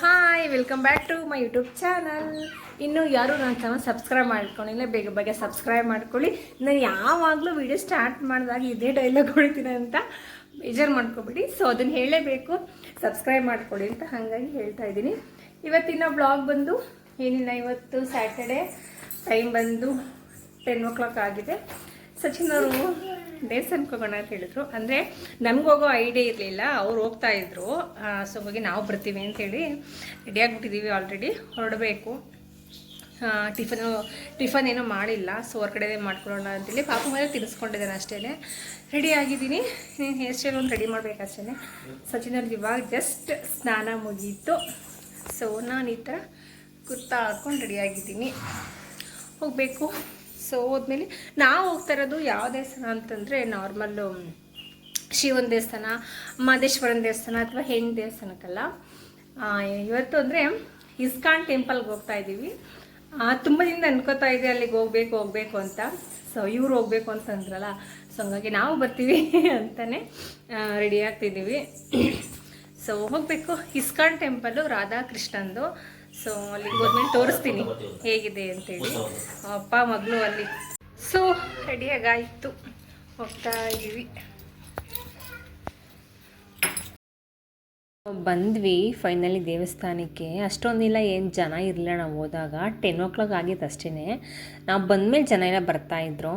Hi welcome back to my YouTube channel ಇನ್ನು ಯಾರು ನನ್ನ ಚಾನಲ್ ಸಬ್ಸ್ಕ್ರೈಬ್ ಮಾಡ್ಕೊಂಡಿಲ್ಲ, ಬೇಗ ಬೇಗ ಸಬ್ಸ್ಕ್ರೈಬ್ ಮಾಡ್ಕೊಳ್ಳಿ. ನಾನು ಯಾವಾಗಲೂ ವಿಡಿಯೋ ಸ್ಟಾರ್ಟ್ ಮಾಡಿದಾಗ ಇದೇ ಡೈಲಾಗ್ ಹೊಡಿತೀನಿ ಅಂತ ಬೇಜಾರು ಮಾಡ್ಕೊಬಿಡಿ. ಸೊ ಅದನ್ನು ಹೇಳಲೇಬೇಕು ಸಬ್ಸ್ಕ್ರೈಬ್ ಮಾಡ್ಕೊಳ್ಳಿ ಅಂತ ಹಾಗಾಗಿ ಹೇಳ್ತಾ ಇದ್ದೀನಿ. ಇವತ್ತಿನ ಬ್ಲಾಗ್ ಬಂದು ಏನಿಲ್ಲ, ಇವತ್ತು ಸ್ಯಾಟರ್ಡೆ ಟೈಮ್ ಬಂದು ಟೆನ್ ಓ ಕ್ಲಾಕ್ ಆಗಿದೆ. ಸಚಿನ್ ಅವರು ದೇವಸ್ಥಾನಕ್ಕೆ ಹೋಗೋಣ ಅಂತ ಹೇಳಿದ್ರು. ಅಂದರೆ ಹೋಗೋ ಐಡಿಯಾ ಇರಲಿಲ್ಲ, ಅವ್ರು ಹೋಗ್ತಾ ಇದ್ರು. ಸೊ ಹೋಗಿ ನಾವು ಬರ್ತೀವಿ ಅಂತೇಳಿ ರೆಡಿ ಆಗಿಬಿಟ್ಟಿದ್ದೀವಿ ಆಲ್ರೆಡಿ ಹೊರಡಬೇಕು. ಟಿಫನು ಟಿಫನ್ ಏನೂ ಮಾಡಿಲ್ಲ ಸೊ ಹೊರಗಡೆ ಮಾಡ್ಕೊಳ್ಳೋಣ ಅಂತೇಳಿ ಪಾಪ ಮೇಲೆ ತಿನ್ನಿಸ್ಕೊಂಡಿದ್ದೇನೆ ಅಷ್ಟೇ ರೆಡಿ ಆಗಿದ್ದೀನಿ. ಹೇರ್ ಸ್ಟೈಲ್ ಒಂದು ರೆಡಿ ಮಾಡಬೇಕಷ್ಟೇ ಸಚಿನ್ ಅವ್ರಿಗೆ ಇವಾಗ ಜಸ್ಟ್ ಸ್ನಾನ ಮುಗೀತು. ಸೊ ನಾನು ಈ ಥರ ಕುರ್ತಾ ಹಾಕ್ಕೊಂಡು ರೆಡಿ ಆಗಿದ್ದೀನಿ. ಹೋಗಬೇಕು. ಸೊ ಹೋದ್ಮೇಲೆ ನಾವು ಹೋಗ್ತಾ ಇರೋದು ಯಾವ ದೇವಸ್ಥಾನ ಅಂತಂದರೆ ನಾರ್ಮಲ್ಲು ಶಿವನ ದೇವಸ್ಥಾನ, ಮಾದೇಶ್ವರನ ದೇವಸ್ಥಾನ ಅಥವಾ ಹೆಣ್ಣು ದೇವಸ್ಥಾನಕ್ಕಲ್ಲ. ಇವತ್ತು ಅಂದರೆ ಇಸ್ಕಾನ್ ಟೆಂಪಲ್ಗೆ ಹೋಗ್ತಾ ಇದ್ದೀವಿ ತುಂಬ ದಿನ ಅನ್ಕೋತಾ ಇದೆ ಅಲ್ಲಿಗೆ ಹೋಗ್ಬೇಕು ಹೋಗ್ಬೇಕು ಅಂತ. ಸೊ ಇವ್ರು ಹೋಗ್ಬೇಕು ಅಂತಂದ್ರಲ್ಲ ಸೊ ಹಂಗಾಗಿ ನಾವು ಬರ್ತೀವಿ ಅಂತಲೇ ರೆಡಿ ಆಗ್ತಿದ್ದೀವಿ. ಸೊ ಹೋಗಬೇಕು. ಇಸ್ಕಾನ್ ಟೆಂಪಲ್ಲು ರಾಧಾಕೃಷ್ಣಂದು ಸೊ ಅಲ್ಲಿಗೆ ಹೋದ್ಮೇಲೆ ತೋರಿಸ್ತೀನಿ ಹೇಗಿದೆ ಅಂತೇಳಿ. ಅಪ್ಪ, ಮಗಳು ಅಲ್ಲಿ. ಸೊ ರೆಡಿಯಾಗಾಯಿತು ಹೋಗ್ತಾ ಇದ್ದೀವಿ. ಬಂದ್ವಿ ಫೈನಲಿ ದೇವಸ್ಥಾನಕ್ಕೆ. ಅಷ್ಟೊಂದಿಲ್ಲ ಏನು ಜನ ಇರಲಿಲ್ಲ ನಾವು ಹೋದಾಗ. ಟೆನ್ ಓ ಕ್ಲಾಕ್ ಆಗಿತ್ತು ಅಷ್ಟೇ ನಾವು ಬಂದಮೇಲೆ ಜನ ಎಲ್ಲ ಬರ್ತಾಯಿದ್ರು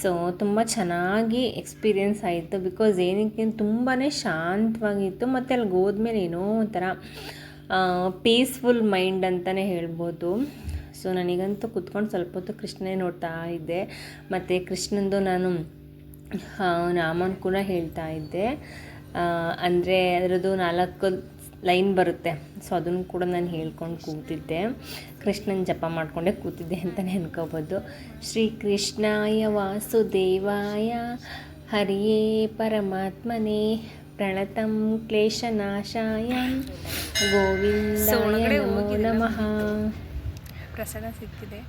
ಸೊ ತುಂಬ ಚೆನ್ನಾಗಿ ಎಕ್ಸ್ಪೀರಿಯೆನ್ಸ್ ಆಯಿತು. ಬಿಕಾಸ್ ಏನಕ್ಕೆ ತುಂಬಾ ಶಾಂತವಾಗಿತ್ತು. ಮತ್ತು ಅಲ್ಲಿಗೆ ಹೋದ್ಮೇಲೆ ಏನೋ ಒಂಥರ ಪೀಸ್ಫುಲ್ ಮೈಂಡ್ ಅಂತಲೇ ಹೇಳ್ಬೋದು. ಸೊ ನನಗಂತೂ ಕುತ್ಕೊಂಡು ಸ್ವಲ್ಪ ಹೊತ್ತು ಕೃಷ್ಣನೇ ನೋಡ್ತಾ ಇದ್ದೆ. ಮತ್ತು ಕೃಷ್ಣಂದು ನಾನು ನಾಮನ್ ಕೂಡ ಹೇಳ್ತಾ ಇದ್ದೆ. ಅಂದರೆ ಅದರದ್ದು ನಾಲ್ಕು ಲೈನ್ ಬರುತ್ತೆ. ಸೊ ಅದನ್ನು ಕೂಡ ನಾನು ಹೇಳ್ಕೊಂಡು ಕೂತಿದ್ದೆ. ಕೃಷ್ಣನ ಜಪ ಮಾಡಿಕೊಂಡೇ ಕೂತಿದ್ದೆ ಅಂತಲೇ ಅನ್ಕೋಬೋದು. ಶ್ರೀ ಕೃಷ್ಣಾಯ ವಾಸುದೇವಾಯ ಹರಿಯೇ ಪರಮಾತ್ಮನೇ ಪ್ರಣತಂ ಕ್ಲೇಶನಾಶಾಯ ಗೋವಿಂದಾಯ ನಮೋ ಪ್ರಸಾದ ಸಿಕ್ಕಿದೆ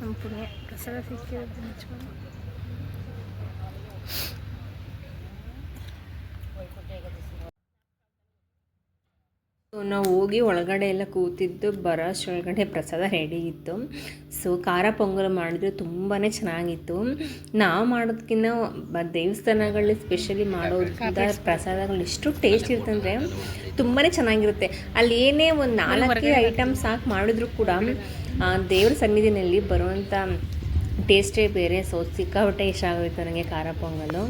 ನಮ್ಮ ಪುಣ್ಯ ಪ್ರಸಾದ ಸಿಕ್ಕಿರೋದು ನಿಜವಾಗ್ಲೂ. ನಾವು ಹೋಗಿ ಒಳಗಡೆ ಎಲ್ಲ ಕೂತಿದ್ದು ಬರೋ ಅಷ್ಟರೊಳಗಡೆ ಪ್ರಸಾದ ರೆಡಿ ಇತ್ತು. ಸೊ ಖಾರ ಪೊಂಗಲ್ ಮಾಡಿದ್ರೆ ತುಂಬಾ ಚೆನ್ನಾಗಿತ್ತು. ನಾವು ಮಾಡೋದಕ್ಕಿಂತ ದೇವಸ್ಥಾನಗಳಲ್ಲಿ ಸ್ಪೆಷಲಿ ಮಾಡೋದ್ರಿಂದ ಪ್ರಸಾದಗಳು ಎಷ್ಟು ಟೇಸ್ಟ್ ಇರ್ತಂದರೆ ತುಂಬಾ ಚೆನ್ನಾಗಿರುತ್ತೆ. ಅಲ್ಲಿ ಏನೇ ಒಂದು ನಾಲ್ಕೇ ಐಟಮ್ಸ್ ಹಾಕಿ ಮಾಡಿದ್ರು ಕೂಡ ದೇವ್ರ ಸನ್ನಿಧಿನಲ್ಲಿ ಬರುವಂಥ ಟೇಸ್ಟೇ ಬೇರೆ. ಸೊ ಸಿಕ್ಕಾಪಟ್ಟೆ ಇಷ್ಟ ಆಗೋಯ್ತು ನನಗೆ ಖಾರ ಪೊಂಗಲು.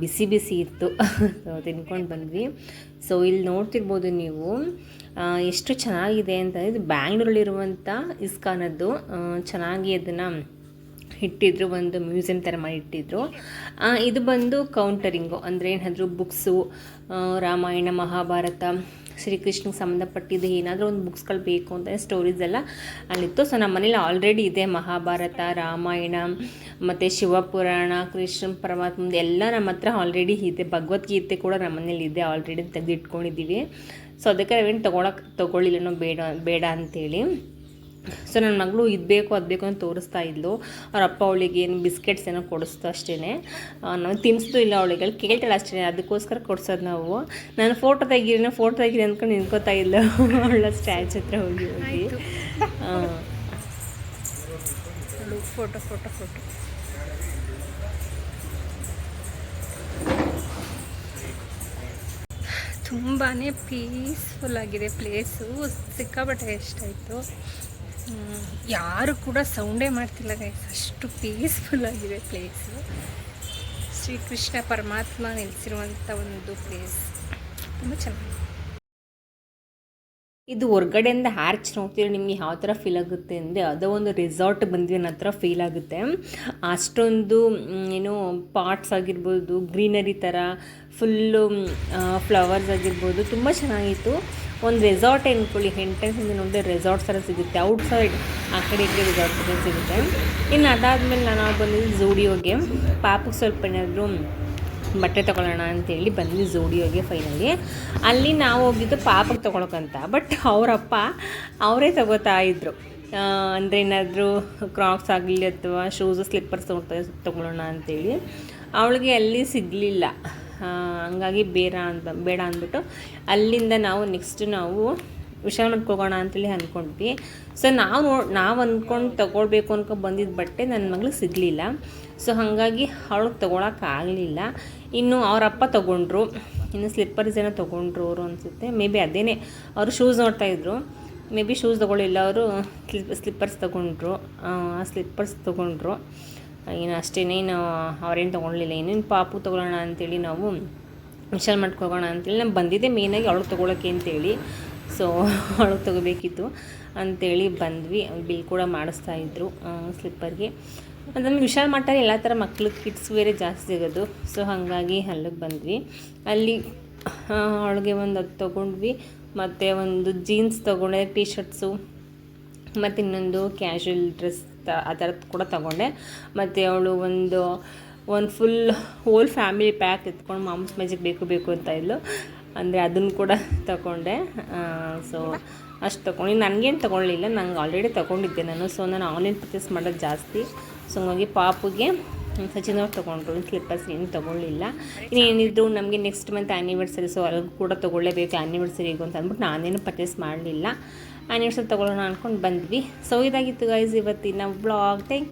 ಬಿಸಿ ಬಿಸಿ ಇತ್ತು. ಸೊ ತಿನ್ಕೊಂಡು ಬಂದ್ವಿ. ಸೊ ಇಲ್ಲಿ ನೋಡ್ತಿರ್ಬೋದು ನೀವು ಎಷ್ಟು ಚೆನ್ನಾಗಿದೆ ಅಂತ ಇದು ಬ್ಯಾಂಗ್ಳೂರಲ್ಲಿರುವಂಥ ಇಸ್ಕಾನದ್ದು. ಚೆನ್ನಾಗಿ ಅದನ್ನು ಇಟ್ಟಿದ್ರು, ಒಂದು ಮ್ಯೂಸಿಯಂ ಥರ ಮಾಡಿ ಇಟ್ಟಿದ್ರು. ಇದು ಬಂದು ಕೌಂಟರಿಂಗು, ಅಂದರೆ ಏನಾದರೂ ಬುಕ್ಸು ರಾಮಾಯಣ, ಮಹಾಭಾರತ ಶ್ರೀಕೃಷ್ಣಗೆ ಸಂಬಂಧಪಟ್ಟಿದ್ದು ಏನಾದರೂ ಒಂದು ಬುಕ್ಸ್ಗಳು ಬೇಕು ಅಂತ ಸ್ಟೋರೀಸ್ ಎಲ್ಲ ಅಲ್ಲಿತ್ತು. ಸೊ ನಮ್ಮ ಮನೇಲಿ ಆಲ್ರೆಡಿ ಇದೆ ಮಹಾಭಾರತ, ರಾಮಾಯಣ, ಮತ್ತು ಶಿವಪುರಾಣ, ಕೃಷ್ಣ ಪರಮಾತ್ಮ ಎಲ್ಲ ನಮ್ಮ ಹತ್ರ ಆಲ್ರೆಡಿ ಇದೆ. ಭಗವದ್ಗೀತೆ ಕೂಡ ನಮ್ಮ ಮನೇಲಿ ಇದೆ ಆಲ್ರೆಡಿ ತೆಗೆದಿಟ್ಕೊಂಡಿದ್ದೀವಿ. ಸೊ ಅದಕ್ಕೆ ನಾವೇನು ತೊಗೊಳಕ್ಕೆ ತೊಗೊಳ್ಳಿಲ್ಲನೋ ಬೇಡ ಬೇಡ ಅಂತೇಳಿ. ಸೊ ನನ್ನ ಮಗಳು ಇದು ಬೇಕು ಅದು ಬೇಕು ಅಂತ ತೋರಿಸ್ತಾ ಇದ್ಲು. ಅವ್ರ ಅಪ್ಪ ಅವಳಿಗೆ ಏನು ಬಿಸ್ಕೆಟ್ಸ್ ಏನೋ ಕೊಡಿಸ್ತು ಅಷ್ಟೇ ನಾವು ತಿನ್ನಿಸ್ತು ಇಲ್ಲ ಅವಳಿಗೆ. ಅಲ್ಲಿ ಕೇಳ್ತಾಳೆ ಅಷ್ಟೇ ಅದಕ್ಕೋಸ್ಕರ ಕೊಡ್ಸೋದು ನಾವು. ನಾನು ಫೋಟೋ ತೆಗೀರಿ ಫೋಟೋ ತೆಗೀರಿ ಅಂದ್ಕೊಂಡು ನಿಂತ್ಕೋತಾ ಇಲ್ಲ ಅವಳ ಸ್ಟ್ಯಾಚ್ ಹತ್ರ ಹೋಗಿ ಹೋಗಿ. ಫೋಟೋ ಫೋಟೋ ಫೋಟೋ ತುಂಬಾ ಪೀಸ್ಫುಲ್ ಆಗಿದೆ ಪ್ಲೇಸು ಸಿಕ್ಕಾಪಟ್ಟೆ ಎಷ್ಟಾಯಿತು ಯಾರು ಕೂಡ ಸೌಂಡೇ ಮಾಡ್ತಿಲ್ಲ ಗೈಸ್ ಅಷ್ಟು ಪೀಸ್ಫುಲ್ ಆಗಿದೆ ಪ್ಲೇಸು ಶ್ರೀಕೃಷ್ಣ ಪರಮಾತ್ಮ ನೆಲೆಸಿರುವಂಥ ಒಂದು ಪ್ಲೇಸ್ ತುಂಬ ಚೆನ್ನಾಗಿದೆ. ಇದು ಹೊರ್ಗಡೆಯಿಂದ ಆರ್ಚ್ ನೋಡ್ತೀರಿ ನಿಮಗೆ ಯಾವ ಥರ ಫೀಲ್ ಆಗುತ್ತೆ ಅಂದರೆ ಅದೋ ಒಂದು ರೆಸಾರ್ಟ್ ಬಂದ್ವಿ ನನ್ನ ಹತ್ರ ಫೀಲ್ ಆಗುತ್ತೆ. ಅಷ್ಟೊಂದು ಏನು ಪಾಟ್ಸ್ ಆಗಿರ್ಬೋದು ಗ್ರೀನರಿ ಥರ ಫುಲ್ಲು ಫ್ಲವರ್ಸ್ ಆಗಿರ್ಬೋದು, ತುಂಬ ಚೆನ್ನಾಗಿತ್ತು. ಒಂದು ರೆಸಾರ್ಟ್ ಅಂದ್ಕೊಳ್ಳಿ ಎಂಟ್ರೆನ್ಸಿಂದ ನೋಡಿದ್ರೆ ರೆಸಾರ್ಟ್ ಥರ ಸಿಗುತ್ತೆ. ಔಟ್ ಸೈಡ್ ಆ ಕಡೆ ಈ ಕಡೆ ರೆಸಾರ್ಟ್ ಥರ ಸಿಗುತ್ತೆ. ಇನ್ನು ಅದಾದಮೇಲೆ ನಾನು ಬಂದಿದ್ದು ಝೂಡಿಯೋಗೆ ಪಾಪಕ್ಕೆ ಸ್ವಲ್ಪ ಏನಾದರೂ ಬಟ್ಟೆ ತೊಗೊಳ್ಳೋಣ ಅಂತೇಳಿ ಬಂದ್ವಿ ಜೋಡಿಯೋಗೆ ಫೈನಲಿ ಅಲ್ಲಿ ನಾವು ಹೋಗಿದ್ದು ಪಾಪಕ್ಕೆ ತೊಗೊಳಕ್ಕಂತ ಬಟ್ ಅವರಪ್ಪ ಅವರೇ ತಗೋತಾ ಇದ್ದರು ಅಂದರೆ ಏನಾದರೂ ಕ್ರಾಕ್ಸ್ ಆಗಲಿ ಅಥವಾ ಶೂಸ್ ಸ್ಲಿಪ್ಪರ್ಸ್ ತೊಗೊಳ್ತಾ ತೊಗೊಳ್ಳೋಣ ಅಂತೇಳಿ. ಅವಳಿಗೆ ಅಲ್ಲಿ ಸಿಗಲಿಲ್ಲ. ಹಂಗಾಗಿ ಬೇಡ ಅಂತ ಬೇಡ ಅಂದ್ಬಿಟ್ಟು ಅಲ್ಲಿಂದ ನಾವು ನೆಕ್ಸ್ಟ್ ನಾವು ವಿಶಾಲಕ್ಕೆ ಹೋಗೋಣ ಅಂತೇಳಿ ಅಂದ್ಕೊಂಡ್ವಿ. ಸೊ ನಾವು ನೋ, ನಾವು ಅಂದ್ಕೊಂಡು ತೊಗೊಳ್ಬೇಕು ಅನ್ಕೊ ಬಂದಿದ್ದ ಬಟ್ಟೆ ನನ್ನ ಮಗಳಿಗೆ ಸಿಗಲಿಲ್ಲ. ಸೊ ಹಾಗಾಗಿ ಅವಳಿಗೆ ತೊಗೊಳಕ್ಕಾಗಲಿಲ್ಲ ಇನ್ನು ಅವರಪ್ಪ ತೊಗೊಂಡ್ರು. ಇನ್ನು ಸ್ಲಿಪ್ಪರ್ಸ್ ಏನೋ ತೊಗೊಂಡ್ರು ಅವರು ಅನಿಸುತ್ತೆ. ಮೇ ಬಿ ಅದೇನೇ. ಅವರು ಶೂಸ್ ನೋಡ್ತಾಯಿದ್ರು ಮೇ ಬಿ ಶೂಸ್ ತೊಗೊಳ್ಳಿಲ್ಲ. ಅವರು ಸ್ಲಿಪ್ ಸ್ಲಿಪ್ಪರ್ಸ್ ತೊಗೊಂಡ್ರು. ಆ ಸ್ಲಿಪ್ಪರ್ಸ್ ತೊಗೊಂಡ್ರು. ಏನು ಅಷ್ಟೇನೇನು ಅವರೇನು ತೊಗೊಳ್ಲಿಲ್ಲ ಏನೇನು ಪಾಪು ತೊಗೊಳ್ಳೋಣ ಅಂತೇಳಿ ನಾವು ವಿಶಾಲ್ ಮಾಡ್ಕೊಳೋಣ ಅಂತೇಳಿ ನಾನು ಬಂದಿದ್ದೆ ಮೇಯ್ನಾಗಿ ಅವಳಿಗೆ ತೊಗೊಳಕ್ಕೆ ಅಂತೇಳಿ. ಸೊ ಅವಳಿಗೆ ತೊಗೋಬೇಕಿತ್ತು ಅಂತೇಳಿ ಬಂದ್ವಿ, ಬಿಲ್ ಕೂಡ ಮಾಡಿಸ್ತಾ ಇದ್ರು ಸ್ಲಿಪ್ಪರ್ಗೆ. ಅದನ್ನು ವಿಶಾಲ್ ಮಾಡ್ತಾರೆ ಎಲ್ಲ ಥರ ಮಕ್ಳಿಗೆ ಕಿಟ್ಸ್ ಬೇರೆ ಜಾಸ್ತಿ ಸಿಗೋದು ಸೊ ಹಾಗಾಗಿ ಅಲ್ಲಿಗೆ ಬಂದ್ವಿ. ಅಲ್ಲಿ ಅವಳಿಗೆ ಒಂದು ಅದು ತೊಗೊಂಡ್ವಿ, ಮತ್ತು ಒಂದು ಜೀನ್ಸ್ ತೊಗೊಂಡೆ ಟಿ ಶರ್ಟ್ಸು ಮತ್ತು ಇನ್ನೊಂದು ಕ್ಯಾಶುವಲ್ ಡ್ರೆಸ್ ತ, ಆ ಥರದ್ದು ಕೂಡ ತಗೊಂಡೆ. ಮತ್ತು ಅವಳು ಒಂದು ಒಂದು ಫುಲ್ ಹೋಲ್ ಫ್ಯಾಮಿಲಿ ಪ್ಯಾಕ್ ಎತ್ಕೊಂಡು ಮಾಮೂಸ್ ಮ್ಯಾಜಿಕ್ ಬೇಕು ಬೇಕು ಅಂತ ಇದ್ಲು. ಅಂದರೆ ಅದನ್ನು ಕೂಡ ತಗೊಂಡೆ. ಸೊ ಅಷ್ಟು ತೊಗೊಂಡು. ನನಗೇನು ತೊಗೊಳ್ಳಿಲ್ಲ. ನಂಗೆ ಆಲ್ರೆಡಿ ತೊಗೊಂಡಿದ್ದೆ ನಾನು. ಸೊ ನಾನು ಆನ್ಲೈನ್ ಪರ್ಚೇಸ್ ಮಾಡೋದು ಜಾಸ್ತಿ. ಸೊ ಹಂಗಾಗಿ ಪಾಪುಗೆ ಸಚಿನ್ ಅವ್ರು ತೊಗೊಂಡ್ರು. ಸ್ಲಿಪ್ಪರ್ಸ್ ಏನು ತೊಗೊಳ್ಳಿಲ್ಲ. ಇನ್ನೇನಿದ್ರು ನಮಗೆ ನೆಕ್ಸ್ಟ್ ಮಂತ್ ಆ್ಯನಿವರ್ಸರಿ ಸೊ ಅಲ್ಲಿ ಕೂಡ ತೊಗೊಳ್ಳೇಬೇಕು ಆ್ಯನಿವರ್ಸರಿಗೂ ಅಂತ ಅಂದ್ಬಿಟ್ಟು ನಾನೇನು ಪರ್ಚೇಸ್ ಮಾಡಲಿಲ್ಲ. ಆ್ಯನಿವರ್ಸರಿ ತೊಗೊಳ್ಳೋಣ ಅಂದ್ಕೊಂಡು ಬಂದ್ವಿ. ಸೊ ಇದಾಗಿತ್ತು ಗೈಸ್ ಇವತ್ತಿನ ಬ್ಲಾಗ್ ಥ್ಯಾಂಕ್